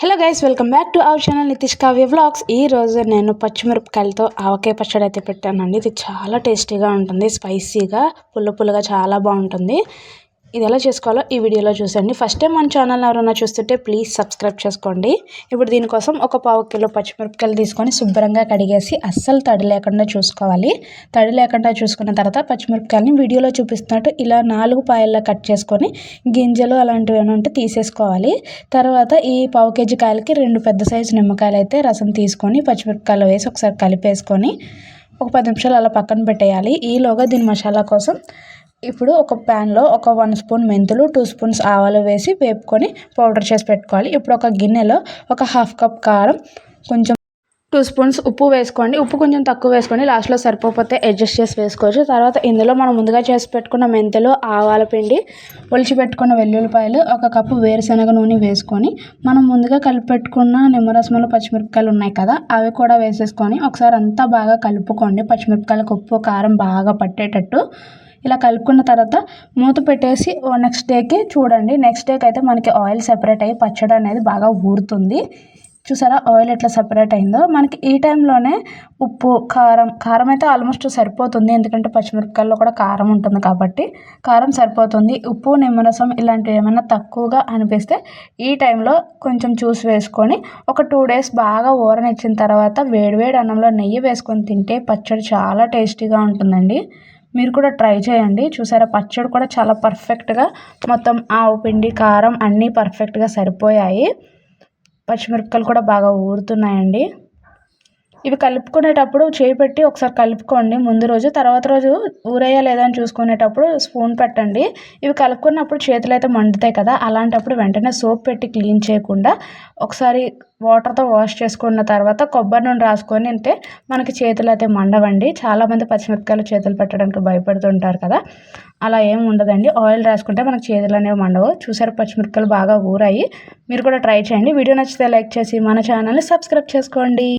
Hello guys welcome back to our channel Nitish Kavya vlogs ఈ రోజు నేను పచ్చిమిరపకాయలతో ఆవకాయ పచ్చడి అయితే పెట్టానండి. ఇది చాలా టేస్టీగా ఉంటుంది స్పైసీగా పుల్ల పుల్లగా చాలా బాగుంటుంది. ఇది ఎలా చేసుకోవాలో ఈ వీడియోలో చూసండి ఫస్ట్ టైం మన ఛానల్ ఎవరైనా చూస్తుంటే ప్లీజ్ సబ్స్క్రైబ్ చేసుకోండి. ఇప్పుడు దీనికోసం ఒక పావు కిలో పచ్చిమిరపకాయలు తీసుకొని శుభ్రంగా కడిగేసి అస్సలు తడి లేకుండా చూసుకోవాలి. తడి లేకుండా చూసుకున్న తర్వాత పచ్చిమిరపకాయలని వీడియోలో చూపిస్తున్నట్టు ఇలా నాలుగు పాయల్లో కట్ చేసుకొని గింజలు అలాంటివి ఏమైనా ఉంటే తీసేసుకోవాలి. తర్వాత ఈ పావు కేజీ కాయలకి రెండు పెద్ద సైజు నిమ్మకాయలు అయితే రసం తీసుకొని పచ్చిమిరపకాయలు వేసి ఒకసారి కలిపేసుకొని ఒక పది నిమిషాలు అలా పక్కన పెట్టేయాలి. ఈలోగా దీని మసాలా కోసం ఇప్పుడు ఒక ప్యాన్లో ఒక వన్ స్పూన్ మెంతులు టూ స్పూన్స్ ఆవాలు వేసి వేపుకొని పౌడర్ చేసి పెట్టుకోవాలి. ఇప్పుడు ఒక గిన్నెలో ఒక హాఫ్ కప్ కారం కొంచెం టూ స్పూన్స్ ఉప్పు వేసుకోండి. ఉప్పు కొంచెం తక్కువ వేసుకోండి. లాస్ట్లో సరిపోతే అడ్జస్ట్ చేసి వేసుకోవచ్చు. తర్వాత ఇందులో మనం ముందుగా చేసి పెట్టుకున్న మెంతులు ఆవాల పిండి ఒలిచిపెట్టుకున్న వెల్లుల్లిపాయలు ఒక కప్పు వేరుశనగ నూనె వేసుకొని మనం ముందుగా కలిపి పెట్టుకున్న నిమ్మరసములు పచ్చిమిరపకాయలు ఉన్నాయి కదా అవి కూడా వేసేసుకొని ఒకసారి అంతా బాగా కలుపుకోండి. పచ్చిమిరపకాయలకు ఉప్పు కారం బాగా పట్టేటట్టు. ఇలా కలుపుకున్న తర్వాత మూత పెట్టేసి నెక్స్ట్ డేకి చూడండి. నెక్స్ట్ డేకి అయితే మనకి ఆయిల్ సెపరేట్ అయ్యి పచ్చడి అనేది బాగా ఊరుతుంది. చూసారా? ఆయిల్ ఎట్లా సపరేట్ అయిందో? మనకి ఈ టైంలోనే ఉప్పు కారం కారం అయితే ఆల్మోస్ట్ సరిపోతుంది. ఎందుకంటే పచ్చిమిరపకాయల్లో కూడా కారం ఉంటుంది కాబట్టి కారం సరిపోతుంది. ఉప్పు నిమ్మరసం ఇలాంటివి ఏమైనా తక్కువగా అనిపిస్తే ఈ టైంలో కొంచెం చూసి వేసుకొని ఒక టూ డేస్ బాగా ఊరనిచ్చిన తర్వాత వేడివేడి అన్నంలో నెయ్యి వేసుకొని తింటే పచ్చడి చాలా టేస్టీగా ఉంటుందండి. మీరు కూడా ట్రై చేయండి. చూసారా పచ్చడి కూడా చాలా పర్ఫెక్ట్గా మొత్తం ఆవు పిండి కారం అన్నీ పర్ఫెక్ట్గా సరిపోయాయి. పచ్చిమిరపకాయలు కూడా బాగా ఊరుతున్నాయండి. ఇవి కలుపుకునేటప్పుడు చేయి పెట్టి ఒకసారి కలుపుకోండి. ముందు రోజు తర్వాత రోజు ఊరయ్యా లేదా అని చూసుకునేటప్పుడు స్పూన్ పెట్టండి. ఇవి కలుపుకున్నప్పుడు చేతులు అయితే మండుతాయి కదా అలాంటప్పుడు వెంటనే సోప్ పెట్టి క్లీన్ చేయకుండా ఒకసారి వాటర్తో వాష్ చేసుకున్న తర్వాత కొబ్బరి నూనె రాసుకొని అంటే మనకి చేతులు అయితే మండవండి. చాలామంది పచ్చిమిరపకాయలు చేతులు పెట్టడానికి భయపడుతుంటారు కదా అలా ఏం ఉండదండి. ఆయిల్ రాసుకుంటే మనకి చేతులు అనేవి మండవు. చూసారు పచ్చిమిరపకాయలు బాగా ఊరాయి. మీరు కూడా ట్రై చేయండి. వీడియో నచ్చితే లైక్ చేసి మన ఛానల్ని సబ్స్క్రైబ్ చేసుకోండి.